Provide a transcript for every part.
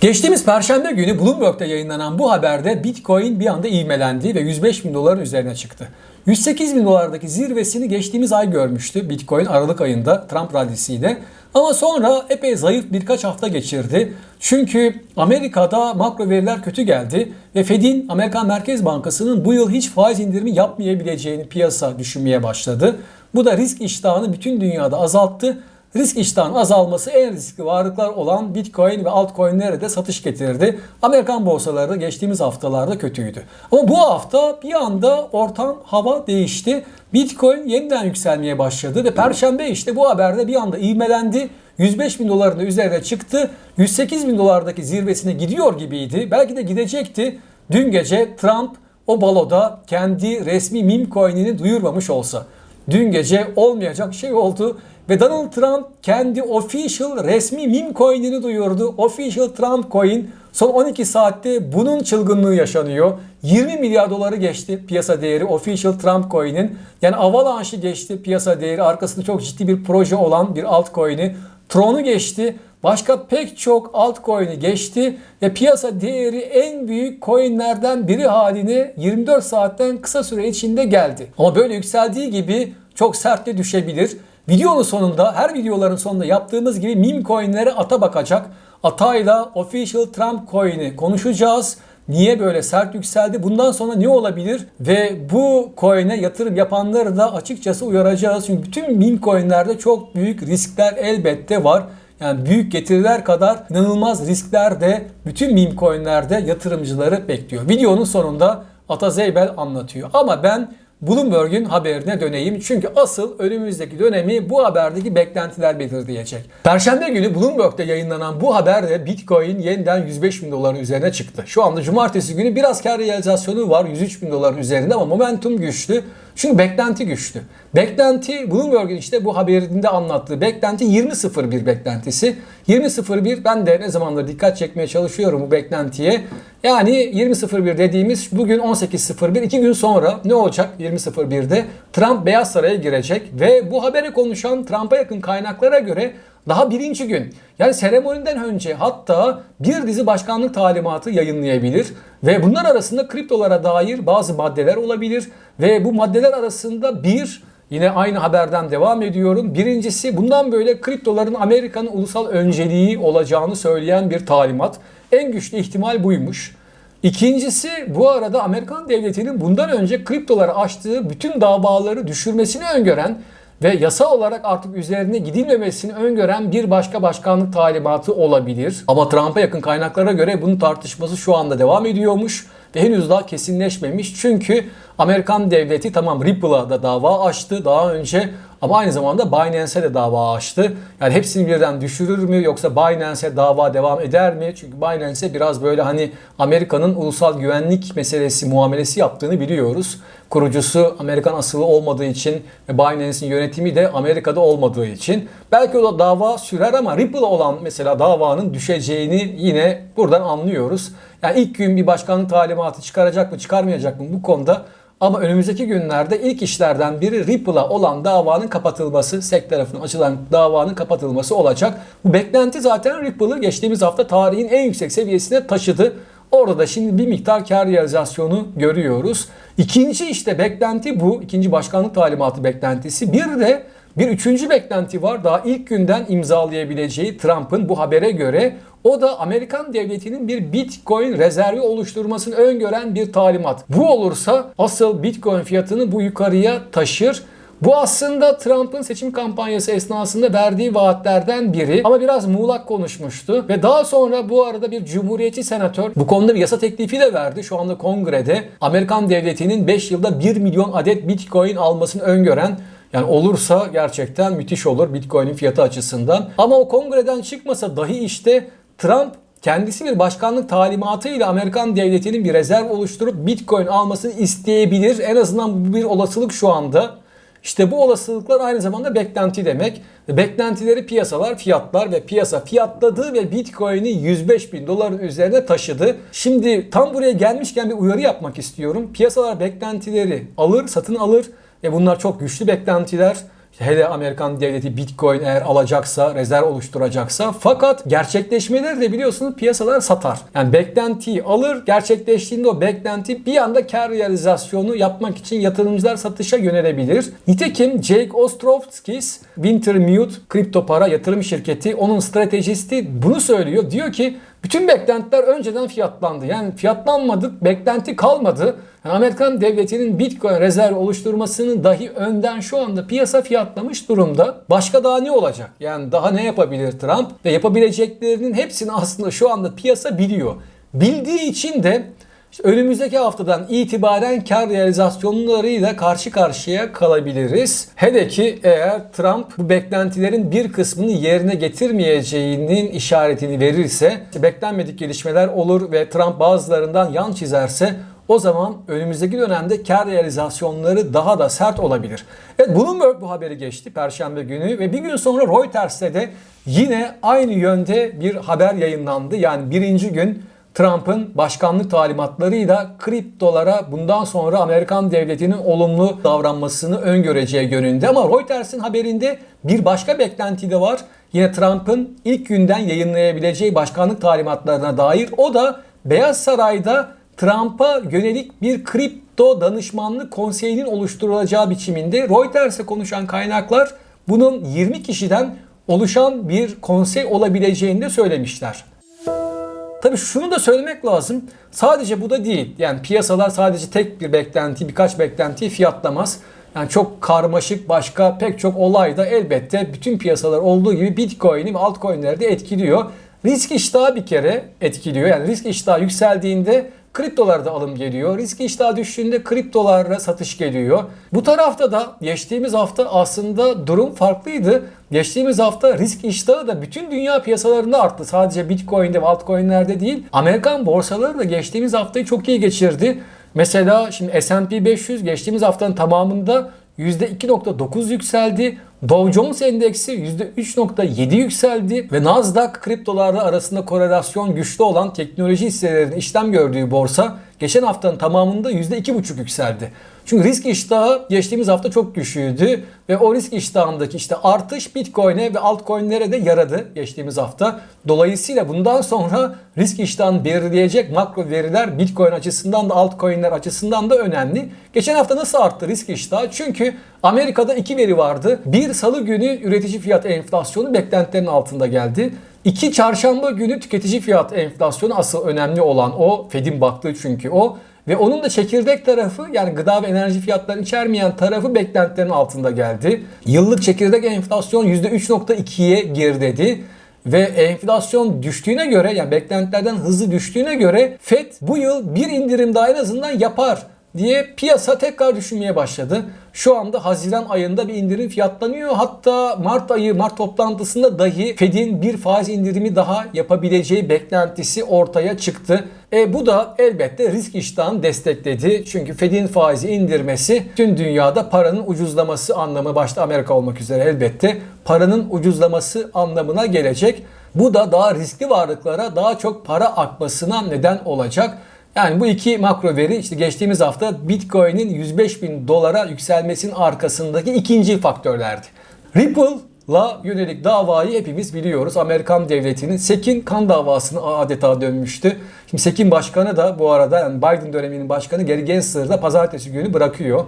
Geçtiğimiz Perşembe günü Bloomberg'da yayınlanan bu haberde Bitcoin bir anda ivmelendi ve 105 bin doların üzerine çıktı. 108 bin dolardaki zirvesini geçtiğimiz ay görmüştü Bitcoin Aralık ayında Trump rallisiyle. Ama sonra epey zayıf birkaç hafta geçirdi. Çünkü Amerika'da makro veriler kötü geldi ve Fed'in Amerikan Merkez Bankası'nın bu yıl hiç faiz indirimi yapmayabileceğini piyasa düşünmeye başladı. Bu da risk iştahını bütün dünyada azalttı risk iştahının azalması en riskli varlıklar olan Bitcoin ve altcoin'lere de satış getirdi. Amerikan borsaları geçtiğimiz haftalarda kötüydü. Ama bu hafta bir anda ortam hava değişti. Bitcoin yeniden yükselmeye başladı ve Perşembe işte bu haberde bir anda ivmelendi. 105 bin doların üzerine çıktı. 108 bin dolardaki zirvesine gidiyor gibiydi. Belki de gidecekti. Dün gece Trump o baloda kendi resmi meme coin'ini duyurmamış olsa. Dün gece olmayacak şey oldu ve Donald Trump kendi official resmi meme coin'ini duyurdu. Official Trump coin son 12 saatte bunun çılgınlığı yaşanıyor. 20 milyar doları geçti piyasa değeri official Trump coin'in. Yani Avalanche'ı geçti piyasa değeri. Arkasında çok ciddi bir proje olan bir altcoin'i. Tron'u geçti. Başka pek çok altcoin'i geçti ve piyasa değeri en büyük coinlerden biri haline 24 saatten kısa süre içinde geldi. Ama böyle yükseldiği gibi çok sert de düşebilir. Videonun sonunda her videoların sonunda yaptığımız gibi meme coinlere ata bakacak. Atayla official Trump coin'i konuşacağız. Niye böyle sert yükseldi? Bundan sonra ne olabilir? Ve bu coin'e yatırım yapanları da açıkçası uyaracağız. Çünkü bütün meme coinlerde çok büyük riskler elbette var. Yani büyük getiriler kadar inanılmaz riskler de bütün meme coinlerde yatırımcıları bekliyor. Videonun sonunda Ata Zeybel anlatıyor. Ama ben Bloomberg'un haberine döneyim. Çünkü asıl önümüzdeki dönemi bu haberdeki beklentiler belirleyecek. Perşembe günü Bloomberg'de yayınlanan bu haberde Bitcoin yeniden 105 bin doların üzerine çıktı. Şu anda cumartesi günü biraz kar realizasyonu var 103 bin doların üzerinde ama momentum güçlü. Çünkü beklenti güçlü. Beklenti Bloomberg'in işte bu haberinde anlattığı beklenti 20.01 beklentisi. 20.01 ben de ne zamandır dikkat çekmeye çalışıyorum bu beklentiye. Yani 20.01 dediğimiz bugün 18.01 iki gün sonra ne olacak 20.01'de? Trump Beyaz Saray'a girecek ve bu haberi konuşan Trump'a yakın kaynaklara göre daha birinci gün yani seremoniden önce hatta bir dizi başkanlık talimatı yayınlayabilir ve bunlar arasında kriptolara dair bazı maddeler olabilir ve bu maddeler arasında bir Yine aynı haberden devam ediyorum. Birincisi bundan böyle kriptoların Amerika'nın ulusal önceliği olacağını söyleyen bir talimat. En güçlü ihtimal buymuş. İkincisi bu arada Amerikan devletinin bundan önce kriptolara açtığı bütün davaları düşürmesini öngören ve yasa olarak artık üzerine gidilmemesini öngören bir başka başkanlık talimatı olabilir. Ama Trump'a yakın kaynaklara göre bunun tartışması şu anda devam ediyormuş ve henüz daha kesinleşmemiş. Çünkü Amerikan devleti tamam Ripple'a da dava açtı daha önce ama aynı zamanda Binance'e de dava açtı. Yani hepsini birden düşürür mü yoksa Binance'e dava devam eder mi? Çünkü Binance'e biraz böyle hani Amerika'nın ulusal güvenlik meselesi muamelesi yaptığını biliyoruz. Kurucusu Amerikan asıllı olmadığı için ve Binance'in yönetimi de Amerika'da olmadığı için. Belki o da dava sürer ama Ripple'a olan mesela davanın düşeceğini yine buradan anlıyoruz. Yani ilk gün bir başkanlık talimatı çıkaracak mı çıkarmayacak mı bu konuda ama önümüzdeki günlerde ilk işlerden biri Ripple'a olan davanın kapatılması, SEC tarafından açılan davanın kapatılması olacak. Bu beklenti zaten Ripple'ı geçtiğimiz hafta tarihin en yüksek seviyesine taşıdı. Orada da şimdi bir miktar kar realizasyonu görüyoruz. İkinci işte beklenti bu. İkinci başkanlık talimatı beklentisi. Bir de bir üçüncü beklenti var. Daha ilk günden imzalayabileceği Trump'ın bu habere göre o da Amerikan devletinin bir Bitcoin rezervi oluşturmasını öngören bir talimat. Bu olursa asıl Bitcoin fiyatını bu yukarıya taşır. Bu aslında Trump'ın seçim kampanyası esnasında verdiği vaatlerden biri ama biraz muğlak konuşmuştu ve daha sonra bu arada bir cumhuriyetçi senatör bu konuda bir yasa teklifi de verdi. Şu anda kongrede Amerikan devletinin 5 yılda 1 milyon adet Bitcoin almasını öngören yani olursa gerçekten müthiş olur Bitcoin'in fiyatı açısından. Ama o kongreden çıkmasa dahi işte Trump kendisi bir başkanlık talimatıyla Amerikan devletinin bir rezerv oluşturup Bitcoin almasını isteyebilir. En azından bu bir olasılık şu anda. İşte bu olasılıklar aynı zamanda beklenti demek. Beklentileri piyasalar fiyatlar ve piyasa fiyatladı ve Bitcoin'i 105 bin doların üzerine taşıdı. Şimdi tam buraya gelmişken bir uyarı yapmak istiyorum. Piyasalar beklentileri alır, satın alır ve bunlar çok güçlü beklentiler. Hele Amerikan devleti Bitcoin eğer alacaksa, rezerv oluşturacaksa. Fakat gerçekleşmeleri de biliyorsunuz piyasalar satar. Yani beklentiyi alır, gerçekleştiğinde o beklenti bir anda kar realizasyonu yapmak için yatırımcılar satışa yönelebilir. Nitekim Jake Ostrovskis, Wintermute kripto para yatırım şirketi, onun stratejisti bunu söylüyor. Diyor ki bütün beklentiler önceden fiyatlandı. Yani fiyatlanmadık, beklenti kalmadı. Yani Amerikan devletinin Bitcoin rezerv oluşturmasını dahi önden şu anda piyasa fiyatlamış durumda. Başka daha ne olacak? Yani daha ne yapabilir Trump? Ve yapabileceklerinin hepsini aslında şu anda piyasa biliyor. Bildiği için de önümüzdeki haftadan itibaren kar realizasyonlarıyla karşı karşıya kalabiliriz. Hele ki eğer Trump bu beklentilerin bir kısmını yerine getirmeyeceğinin işaretini verirse, beklenmedik gelişmeler olur ve Trump bazılarından yan çizerse o zaman önümüzdeki dönemde kar realizasyonları daha da sert olabilir. Evet Bloomberg bu haberi geçti Perşembe günü ve bir gün sonra Reuters'te de yine aynı yönde bir haber yayınlandı. Yani birinci gün Trump'ın başkanlık talimatlarıyla kriptolara bundan sonra Amerikan devletinin olumlu davranmasını öngöreceği yönünde. Ama Reuters'in haberinde bir başka beklenti de var. Yine Trump'ın ilk günden yayınlayabileceği başkanlık talimatlarına dair. O da Beyaz Saray'da Trump'a yönelik bir kripto danışmanlık konseyinin oluşturulacağı biçiminde Reuters'e konuşan kaynaklar bunun 20 kişiden oluşan bir konsey olabileceğini de söylemişler. Tabii şunu da söylemek lazım. Sadece bu da değil. Yani piyasalar sadece tek bir beklenti, birkaç beklentiyi fiyatlamaz. Yani çok karmaşık başka pek çok olay da elbette bütün piyasalar olduğu gibi Bitcoin'i ve altcoin'leri de etkiliyor. Risk iştahı bir kere etkiliyor. Yani risk iştahı yükseldiğinde kriptolarda alım geliyor. Risk iştahı düştüğünde kriptolara satış geliyor. Bu tarafta da geçtiğimiz hafta aslında durum farklıydı. Geçtiğimiz hafta risk iştahı da bütün dünya piyasalarında arttı. Sadece Bitcoin'de ve altcoin'lerde değil. Amerikan borsaları da geçtiğimiz haftayı çok iyi geçirdi. Mesela şimdi S&P 500 geçtiğimiz haftanın tamamında %2.9 yükseldi. Dow Jones endeksi %3.7 yükseldi ve Nasdaq kriptolarla arasında korelasyon güçlü olan teknoloji hisselerinin işlem gördüğü borsa geçen haftanın tamamında %2.5 yükseldi. Çünkü risk iştahı geçtiğimiz hafta çok güçlüydü ve o risk iştahındaki işte artış Bitcoin'e ve altcoin'lere de yaradı geçtiğimiz hafta. Dolayısıyla bundan sonra risk iştahını belirleyecek makro veriler Bitcoin açısından da altcoin'ler açısından da önemli. Geçen hafta nasıl arttı risk iştahı? Çünkü Amerika'da iki veri vardı. Bir salı günü üretici fiyat enflasyonu beklentilerin altında geldi. İki çarşamba günü tüketici fiyat enflasyonu asıl önemli olan o. Fed'in baktığı çünkü o. Ve onun da çekirdek tarafı yani gıda ve enerji fiyatlarını içermeyen tarafı beklentilerin altında geldi. Yıllık çekirdek enflasyon %3.2'ye geriledi. Ve enflasyon düştüğüne göre yani beklentilerden hızlı düştüğüne göre FED bu yıl bir indirim daha en azından yapar diye piyasa tekrar düşünmeye başladı. Şu anda Haziran ayında bir indirim fiyatlanıyor. Hatta Mart ayı, Mart toplantısında dahi Fed'in bir faiz indirimi daha yapabileceği beklentisi ortaya çıktı. E bu da elbette risk iştahını destekledi. Çünkü Fed'in faizi indirmesi tüm dünyada paranın ucuzlaması anlamı başta Amerika olmak üzere elbette paranın ucuzlaması anlamına gelecek. Bu da daha riskli varlıklara daha çok para akmasına neden olacak. Yani bu iki makro veri işte geçtiğimiz hafta Bitcoin'in 105 bin dolara yükselmesinin arkasındaki ikinci faktörlerdi. Ripple'la yönelik davayı hepimiz biliyoruz. Amerikan devletinin Sekin kan davasını adeta dönmüştü. Şimdi Sekin başkanı da bu arada yani Biden döneminin başkanı Gary Gensler'da pazartesi günü bırakıyor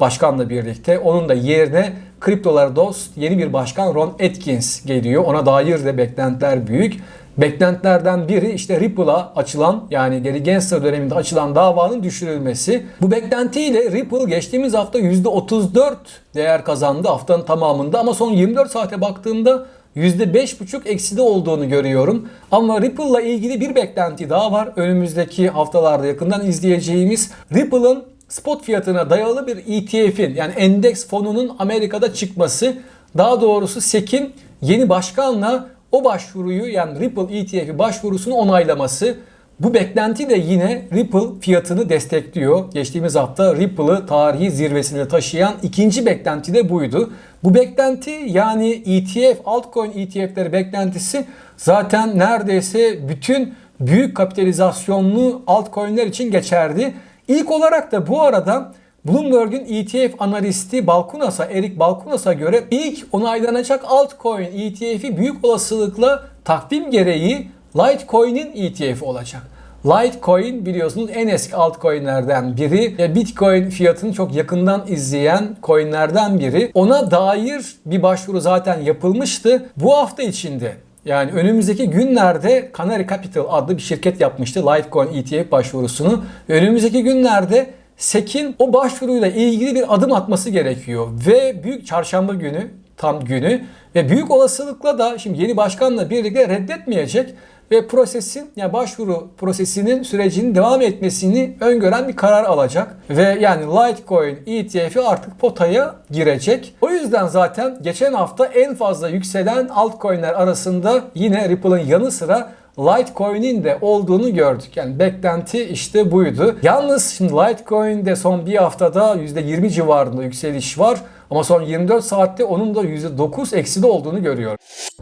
başkanla birlikte. Onun da yerine kriptolar dost yeni bir başkan Ron Atkins geliyor. Ona dair de beklentiler büyük. Beklentilerden biri işte Ripple'a açılan yani Gary Gensler döneminde açılan davanın düşürülmesi. Bu beklentiyle Ripple geçtiğimiz hafta %34 değer kazandı haftanın tamamında ama son 24 saate baktığımda %5,5 ekside olduğunu görüyorum. Ama Ripple'la ilgili bir beklenti daha var. Önümüzdeki haftalarda yakından izleyeceğimiz Ripple'ın spot fiyatına dayalı bir ETF'in yani endeks fonunun Amerika'da çıkması. Daha doğrusu SEC'in yeni başkanla o başvuruyu yani Ripple ETF başvurusunu onaylaması. Bu beklenti de yine Ripple fiyatını destekliyor. Geçtiğimiz hafta Ripple'ı tarihi zirvesine taşıyan ikinci beklenti de buydu. Bu beklenti yani ETF, altcoin ETF'leri beklentisi zaten neredeyse bütün büyük kapitalizasyonlu altcoin'ler için geçerli. İlk olarak da bu arada Bloomberg'un ETF analisti Balkunas'a, Erik Balkunas'a göre ilk onaylanacak altcoin ETF'i büyük olasılıkla takvim gereği Litecoin'in ETF'i olacak. Litecoin biliyorsunuz en eski altcoin'lerden biri. ve Bitcoin fiyatını çok yakından izleyen coin'lerden biri. Ona dair bir başvuru zaten yapılmıştı. Bu hafta içinde yani önümüzdeki günlerde Canary Capital adlı bir şirket yapmıştı Litecoin ETF başvurusunu. Önümüzdeki günlerde SEC'in o başvuruyla ilgili bir adım atması gerekiyor. Ve büyük çarşamba günü tam günü ve büyük olasılıkla da şimdi yeni başkanla birlikte reddetmeyecek ve prosesin yani başvuru prosesinin sürecinin devam etmesini öngören bir karar alacak. Ve yani Litecoin ETF'i artık potaya girecek. O yüzden zaten geçen hafta en fazla yükselen altcoin'ler arasında yine Ripple'ın yanı sıra Litecoin'in de olduğunu gördük. Yani beklenti işte buydu. Yalnız şimdi Litecoin'de son bir haftada %20 civarında yükseliş var. Ama son 24 saatte onun da %9 ekside olduğunu görüyor.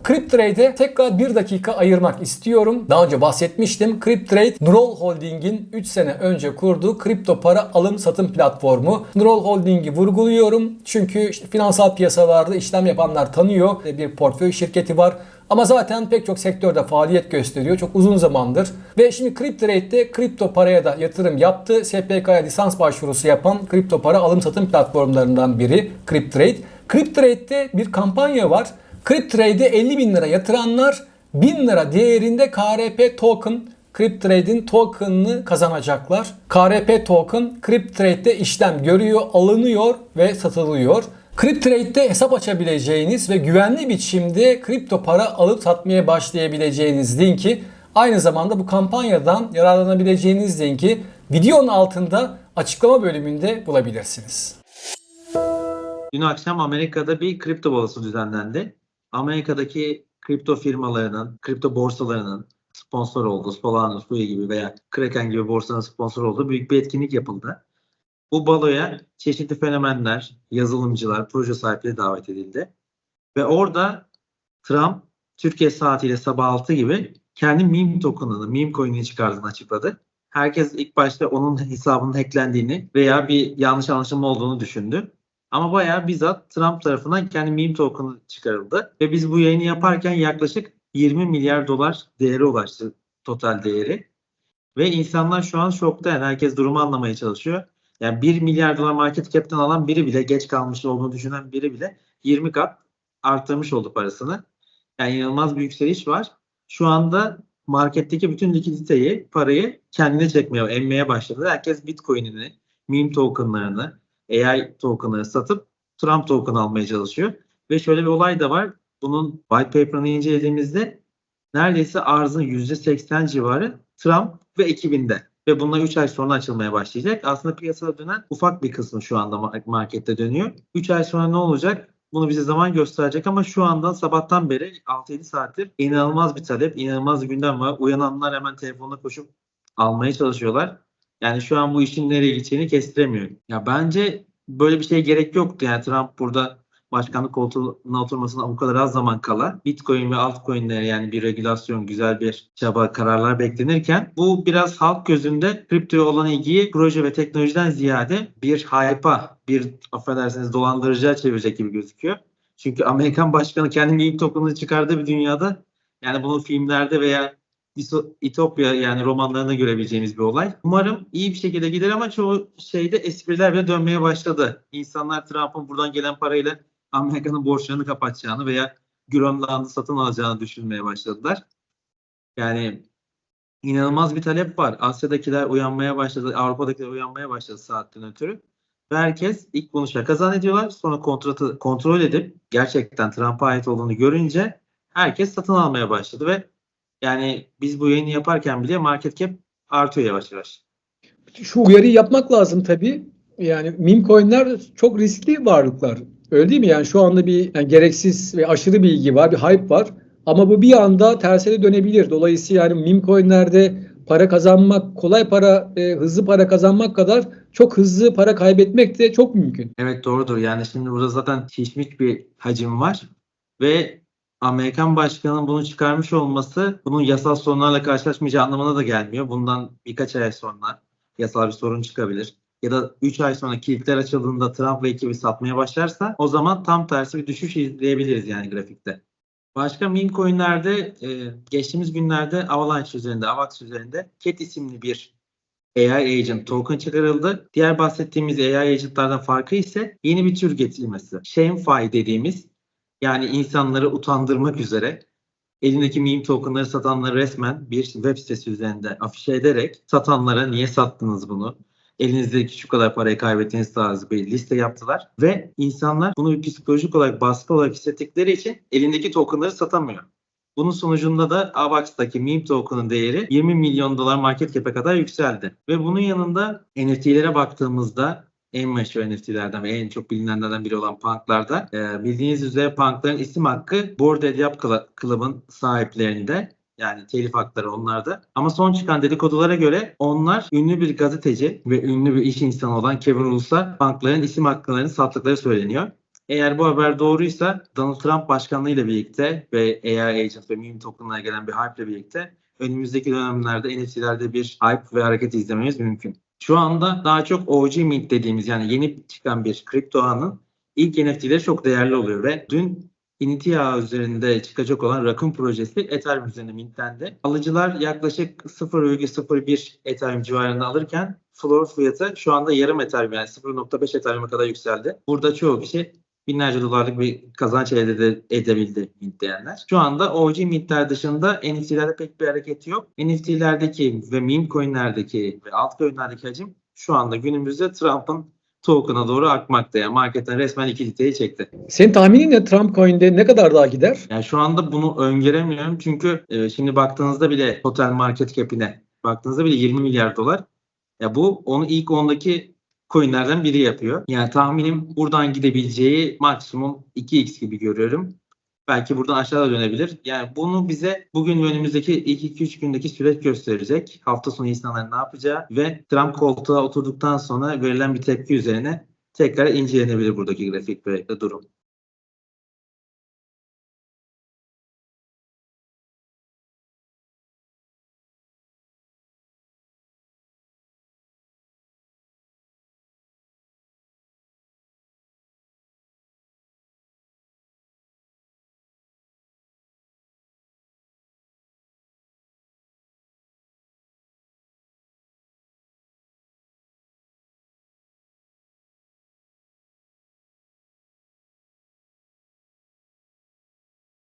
CrypTrade'e tekrar bir dakika ayırmak istiyorum. Daha önce bahsetmiştim. CrypTrade, Nural Holding'in 3 sene önce kurduğu kripto para alım satım platformu. Nural Holding'i vurguluyorum. Çünkü işte finansal piyasalarda işlem yapanlar tanıyor. Bir portföy şirketi var. Ama zaten pek çok sektörde faaliyet gösteriyor. Çok uzun zamandır. Ve şimdi CrypTrade'de kripto paraya da yatırım yaptı. SPK'ya lisans başvurusu yapan kripto para alım satım platformlarından biri CrypTrade. CrypTrade'de bir kampanya var. CrypTrade'e 50 bin lira yatıranlar 1000 lira değerinde KRP token CrypTrade'in token'ını kazanacaklar. KRP token CrypTrade'de işlem görüyor, alınıyor ve satılıyor. CrypTrade'de hesap açabileceğiniz ve güvenli biçimde kripto para alıp satmaya başlayabileceğiniz linki aynı zamanda bu kampanyadan yararlanabileceğiniz linki videonun altında açıklama bölümünde bulabilirsiniz. Dün akşam Amerika'da bir kripto balası düzenlendi. Amerika'daki kripto firmalarının, kripto borsalarının sponsor olduğu, Solana, Sui gibi veya Kraken gibi borsanın sponsor olduğu büyük bir etkinlik yapıldı. Bu baloya çeşitli fenomenler, yazılımcılar, proje sahipleri davet edildi. Ve orada Trump Türkiye saatiyle sabah 6 gibi kendi meme token'ını, meme coin'ini çıkardığını açıkladı. Herkes ilk başta onun hesabının hacklendiğini veya bir yanlış anlaşılma olduğunu düşündü. Ama bayağı bizzat Trump tarafından kendi meme token'ı çıkarıldı. Ve biz bu yayını yaparken yaklaşık 20 milyar dolar değeri ulaştı total değeri. Ve insanlar şu an şokta yani herkes durumu anlamaya çalışıyor. Yani 1 milyar dolar market cap'ten alan biri bile geç kalmış olduğunu düşünen biri bile 20 kat arttırmış oldu parasını. Yani inanılmaz bir yükseliş var. Şu anda marketteki bütün likiditeyi, parayı kendine çekmeye, emmeye başladı. Herkes Bitcoin'ini, meme tokenlarını, AI token'ları satıp Trump token almaya çalışıyor. Ve şöyle bir olay da var. Bunun white paper'ını incelediğimizde neredeyse arzın %80 civarı Trump ve ekibinde. Ve bunlar 3 ay sonra açılmaya başlayacak. Aslında piyasada dönen ufak bir kısmı şu anda markette dönüyor. 3 ay sonra ne olacak? Bunu bize zaman gösterecek ama şu anda sabahtan beri 6-7 saattir inanılmaz bir talep, inanılmaz bir gündem var. Uyananlar hemen telefonuna koşup almaya çalışıyorlar. Yani şu an bu işin nereye gideceğini kestiremiyor. Ya bence böyle bir şeye gerek yoktu. Yani Trump burada başkanlık koltuğuna oturmasına bu kadar az zaman kala Bitcoin ve altcoin'lere yani bir regülasyon, güzel bir çaba, kararlar beklenirken bu biraz halk gözünde kriptoya olan ilgiyi proje ve teknolojiden ziyade bir hype'a, bir affedersiniz dolandırıcıya çevirecek gibi gözüküyor. Çünkü Amerikan başkanı kendi meme token'ını çıkardığı bir dünyada yani bunu filmlerde veya İtopya yani romanlarında görebileceğimiz bir olay. Umarım iyi bir şekilde gider ama çoğu şeyde espriler bile dönmeye başladı. İnsanlar Trump'ın buradan gelen parayla Amerika'nın borçlarını kapatacağını veya Grönland'ı satın alacağını düşünmeye başladılar. Yani inanılmaz bir talep var. Asya'dakiler uyanmaya başladı, Avrupa'dakiler uyanmaya başladı saatten ötürü. Ve herkes ilk bunu şaka zannediyorlar. Sonra kontratı kontrol edip gerçekten Trump'a ait olduğunu görünce herkes satın almaya başladı ve yani biz bu yayını yaparken bile market cap artıyor yavaş yavaş. Şu uyarıyı yapmak lazım tabii. Yani meme coinler çok riskli varlıklar. Öyle değil mi? Yani şu anda bir yani gereksiz ve aşırı bilgi var, bir hype var. Ama bu bir anda tersine dönebilir. Dolayısıyla yani meme coinlerde para kazanmak, kolay para, e, hızlı para kazanmak kadar çok hızlı para kaybetmek de çok mümkün. Evet doğrudur. Yani şimdi burada zaten şişmiş bir hacim var ve Amerikan başkanının bunu çıkarmış olması bunun yasal sorunlarla karşılaşmayacağı anlamına da gelmiyor. Bundan birkaç ay sonra yasal bir sorun çıkabilir. Ya da 3 ay sonra kilitler açıldığında Trump ve ekibi satmaya başlarsa o zaman tam tersi bir düşüş izleyebiliriz yani grafikte. Başka meme coinlerde e, geçtiğimiz günlerde Avalanche üzerinde, Avax üzerinde Cat isimli bir AI agent token çıkarıldı. Diğer bahsettiğimiz AI agentlardan farkı ise yeni bir tür getirilmesi. Shamefy dediğimiz yani insanları utandırmak üzere elindeki meme tokenları satanları resmen bir web sitesi üzerinde afişe ederek satanlara niye sattınız bunu? Elinizdeki şu kadar parayı kaybettiniz tarzı bir liste yaptılar. Ve insanlar bunu psikolojik olarak baskı olarak hissettikleri için elindeki tokenları satamıyor. Bunun sonucunda da AVAX'taki meme token'ın değeri 20 milyon dolar market cap'e kadar yükseldi. Ve bunun yanında NFT'lere baktığımızda en meşhur NFT'lerden ve en çok bilinenlerden biri olan Punk'larda e, bildiğiniz üzere Punk'ların isim hakkı Bored Ape Club'ın sahiplerinde. Yani telif hakları onlarda. Ama son çıkan dedikodulara göre onlar ünlü bir gazeteci ve ünlü bir iş insanı olan Kevin Rools'a bankların isim haklarını sattıkları söyleniyor. Eğer bu haber doğruysa Donald Trump başkanlığıyla birlikte ve AI Agent ve meme token'lara gelen bir hype ile birlikte önümüzdeki dönemlerde NFT'lerde bir hype ve hareket izlememiz mümkün. Şu anda daha çok OG Mint dediğimiz yani yeni çıkan bir kripto ağının ilk NFT'leri çok değerli oluyor ve dün Initi ağı üzerinde çıkacak olan Raccoon projesi Ethereum üzerinde mintlendi. Alıcılar yaklaşık 0,01 Ethereum civarında alırken floor fiyatı şu anda yarım Ethereum yani 0.5 Ethereum'a kadar yükseldi. Burada çoğu kişi binlerce dolarlık bir kazanç elde ede- edebildi mintleyenler. Şu anda OG mintler dışında NFT'lerde pek bir hareket yok. NFT'lerdeki ve meme coinlerdeki ve altcoin'lerdeki hacim şu anda günümüzde Trump'ın token'a doğru akmakta. Yani marketten resmen likiditeyi çekti. Senin tahminin ne Trump coin'de ne kadar daha gider? Yani şu anda bunu öngöremiyorum çünkü e, şimdi baktığınızda bile total market cap'ine baktığınızda bile 20 milyar dolar. Ya bu onu ilk 10'daki coinlerden biri yapıyor. Yani tahminim buradan gidebileceği maksimum 2x gibi görüyorum. Belki buradan aşağıda dönebilir. Yani bunu bize bugün ve önümüzdeki ilk 2-3 gündeki süreç gösterecek. Hafta sonu insanların ne yapacağı ve Trump koltuğa oturduktan sonra verilen bir tepki üzerine tekrar incelenebilir buradaki grafik ve durum.